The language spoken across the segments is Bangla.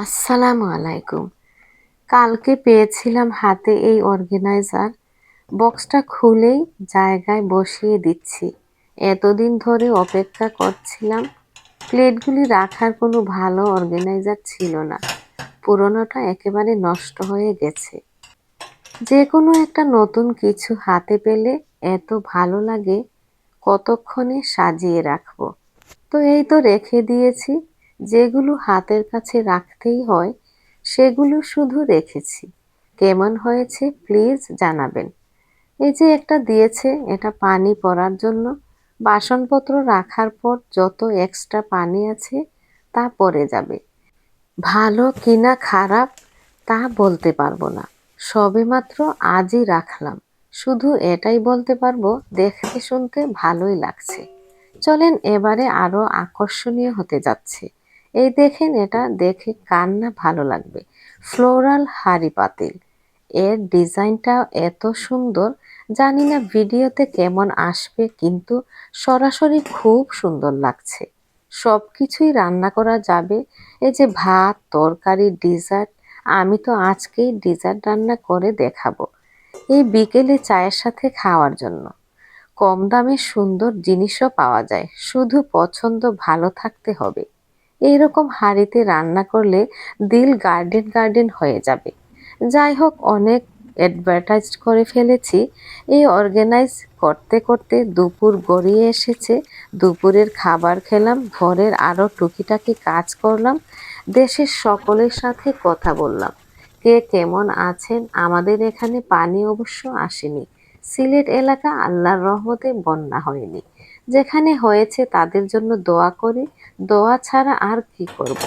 আসসালামু আলাইকুম। কালকে পেয়েছিলাম হাতে এই অর্গানাইজার। বক্সটা খুলেই জায়গায় বসিয়ে দিচ্ছি। এতদিন ধরে অপেক্ষা করছিলাম। প্লেটগুলি রাখার কোনো ভালো অর্গানাইজার ছিল না। পুরনোটা একেবারে নষ্ট হয়ে গেছে। যে কোনো একটা নতুন কিছু হাতে পেলে এত ভালো লাগে, কতক্ষণে সাজিয়ে রাখব? তো এই তো রেখে দিয়েছি। যেগুলো হাতের কাছে রাখতেই হয়, সেগুলো শুধু রেখেছি। কেমন হয়েছে প্লিজ জানাবেন। এই যে একটা দিয়েছে, এটা পানি পড়ার জন্য। বাসনপত্র রাখার পর যত এক্সট্রা পানি আছে, তা পড়ে যাবে। ভালো কিনা খারাপ, তা বলতে পারব না। সবে মাত্র আজই রাখলাম। শুধু এটাই বলতে পারব, দেখতে শুনতে ভালোই লাগছে। চলেন এবারে আরও আকর্ষণীয় হতে যাচ্ছে। এই দেখেন এটা দেখে কার না ভালো লাগবে। ফ্লোরাল হাড়ি পাতিল। এর ডিজাইনটা এত সুন্দর, জানি না ভিডিওতে কেমন আসবে, কিন্তু সরাসরি খুব সুন্দর লাগছে। সব কিছুই রান্না করা যাবে। এই যে ভাত, তরকারি, ডিজার্ট, আমি তো আজকেই ডিজার্ট রান্না করে দেখাবো। এই বিকেলে চায়ের সাথে খাওয়ার জন্য। কম দামে সুন্দর জিনিসও পাওয়া যায়। শুধু পছন্দ ভালো থাকতে হবে। এইরকম হাঁড়িতে রান্না করলে দিল গার্ডেন গার্ডেন হয়ে যাবে। যাই হোক, অনেক অ্যাডভার্টাইজ করে ফেলেছি। এই অর্গানাইজ করতে করতে দুপুর গড়িয়ে এসেছে। দুপুরের খাবার খেলাম ঘরের আরও টুকিটাকি কাজ করলাম, দেশের সকলের সাথে কথা বললাম। কে কেমন আছেন? আমাদের এখানে পানি অবশ্য আসেনি। সিলেট এলাকা আল্লাহর রহমতে বন্যা হয়নি। যেখানে হয়েছে তাদের জন্য দোয়া করি, দোয়া ছাড়া আর কি করব।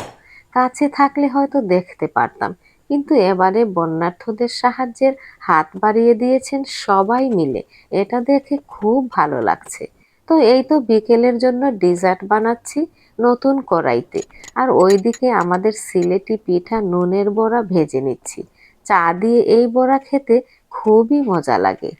কাছে থাকলে হয়তো দেখতে পারতাম, কিন্তু এবারে বন্যার্থদের সাহায্যের হাত বাড়িয়ে দিয়েছেন সবাই মিলে। এটা দেখে খুব ভালো লাগছে। তো এই তো বিকেলের জন্য ডিজার্ট বানাচ্ছি নতুন কড়াইতে। আর ওইদিকে আমাদের সিলেটি পিঠা নুনের বড়া ভেজে নিচ্ছি। চা দিয়ে এই বড়া খেতে খুবই মজা লাগে।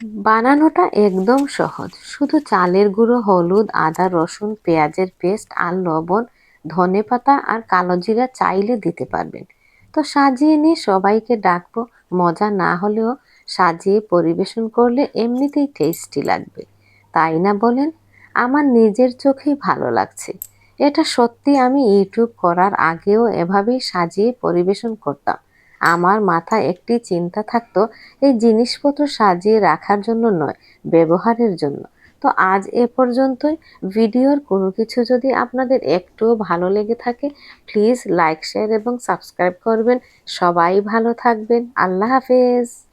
বানানোটা একদম সহজ। শুধু চালের গুঁড়ো, হলুদ, আদা, রসুন, পেঁয়াজের পেস্ট আর লবণ, ধনে পাতা আর কালো জিরা চাইলে দিতে পারবেন। তো সাজিয়ে নিয়ে সবাইকে ডাকবো। মজা না হলেও সাজিয়ে পরিবেশন করলে এমনিতেই টেস্টি লাগবে। তাই না বলেন? আমার নিজের চোখেই ভালো লাগছে। এটা সত্যি আমি ইউটিউব করার আগেও এভাবেই সাজিয়ে পরিবেশন করতাম। আমার মাথায় একটি চিন্তা থাকতো, এই জিনিসপত্র সাজিয়ে রাখার জন্য নয়, ব্যবহারের জন্য। তো আজ এ পর্যন্তই। ভিডিওর কোনো কিছু যদি আপনাদের একটুও ভালো লেগে থাকে প্লিজ লাইক শেয়ার এবং সাবস্ক্রাইব করবেন। সবাই ভালো থাকবেন। আল্লাহ হাফেজ।